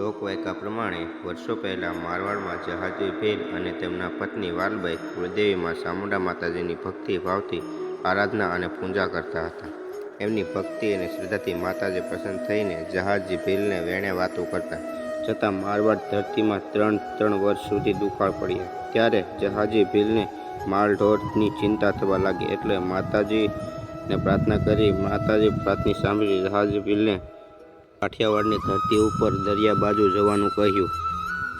લોકવાયકા પ્રમાણે વર્ષો પહેલાં મારવાડમાં જહાજી ભીલ અને તેમના પત્ની વાલબાઈ કુળદેવીમાં ચામુંડા માતાજીની ભક્તિ ભાવથી આરાધના અને પૂજા કરતા હતા. એમની ભક્તિ અને શ્રદ્ધાથી માતાજી પ્રસન્ન થઈને જહાજી ભીલને વેણે વાતો કરતા. છતાં મારવાડ ધરતીમાં ત્રણ ત્રણ વર્ષ સુધી દુકાળ પડ્યા. ત્યારે જહાજી ભીલને માલઢોરની ચિંતા થવા લાગી. એટલે માતાજીને પ્રાર્થના કરી, માતાજી, પ્રાર્થના સાંભળી, જહાજી ભીલને કાઠિયાવાડની ધરતી ઉપર દરિયા બાજુ જવાનું કહ્યું.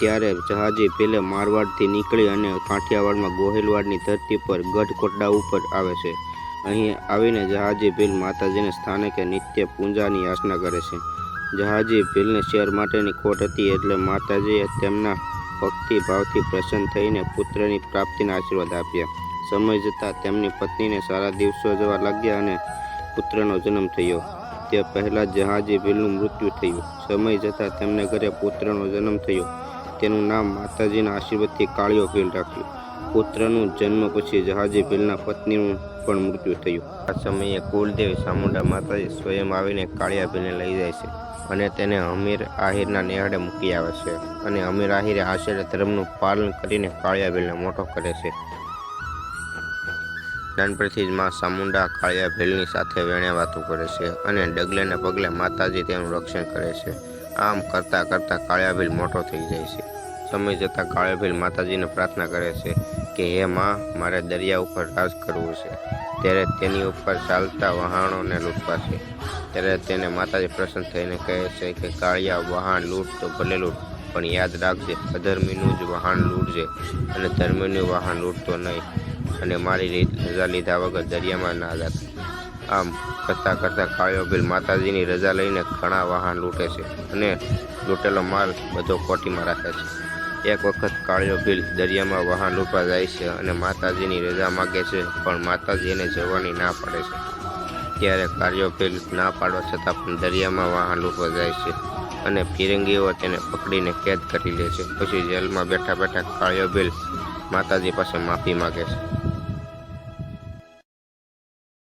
ત્યારે જહાજી ભીલે મારવાડથી નીકળી અને કાઠિયાવાડમાં ગોહિલવાડની ધરતી પર ગઢ કોટડા ઉપર આવે છે. અહીં આવીને જહાજી ભીલ માતાજીને સ્થાનકે નિત્ય પૂજાની યાચના કરે છે. જહાજી ભીલને શેર માટેની ખોટ હતી એટલે માતાજીએ તેમના ભક્તિ ભાવથી પ્રસન્ન થઈને પુત્રની પ્રાપ્તિના આશીર્વાદ આપ્યા. સમય જતાં તેમની પત્નીને સારા દિવસો જવા લાગ્યા અને પુત્રનો જન્મ થયો. તે પહેલાં જહાજી ભીલનું મૃત્યુ થયું. સમય જતાં તેમને ઘરે પુત્રનો જન્મ થયો. તેનું નામ માતાજીના આશીર્વાદથી કાળિયો ભીલ રાખ્યું. પુત્રનું જન્મ પછી જહાજી ભીલના પત્નીનું પણ મૃત્યુ થયું. આ સમયે કુલદેવી ચામુંડા માતાજી સ્વયં આવીને કાળિયા ભીલને લઈ જાય છે અને તેને અમીર આહિરના નેહડે મૂકી આવે છે અને અમીર આહિરે આશ્ચર્ય ધર્મનું પાલન કરીને કાળિયા ભીલને મોટો કરે છે. નાનપણથી જ માં ચામુંડા કાળિયા ભીલની સાથે વેણે વાતો કરે છે અને ડગલે ને પગલે માતાજી તેનું રક્ષણ કરે છે. આમ કરતાં કરતાં કાળિયા ભીલ મોટો થઈ જાય છે. સમય જતાં કાળિયા ભીલ માતાજીને પ્રાર્થના કરે છે કે, હે માં, મારે દરિયા ઉપર રાજ કરવું છે. ત્યારે તેની ઉપર ચાલતા વહાણોને લૂંટવા છે ત્યારે તેને માતાજી પ્રસન્ન થઈને કહે છે કે, કાળિયા, વહાણ લૂંટ તો ભલે લૂંટ, પણ યાદ રાખજે, અધર્મીનું જ વહાણ લૂંટજે અને ધર્મીનું વહાણ લૂંટતો નહીં. અને મારી રજા લીધા વગર દરિયામાં ના જતા. આમ કરતાં કરતાં કાળિયો ભીલ માતાજીની રજા લઈને ઘણા વાહન લૂંટે છે અને લૂંટેલો માલ બધો કોટીમાં રાખે છે. એક વખત કાળિયો ભીલ દરિયામાં વાહન લૂંટવા જાય છે અને માતાજીની રજા માગે છે, પણ માતાજી એને જવાની ના પાડે છે. ત્યારે કાળિયો ભીલ ના પાડવા છતાં પણ દરિયામાં વાહન લૂંટવા જાય છે અને ફિરંગીઓ તેને પકડીને કેદ કરી લે છે. પછી જેલમાં બેઠા બેઠા કાળિયો ભીલ માતાજી પાસે માફી માગે છે.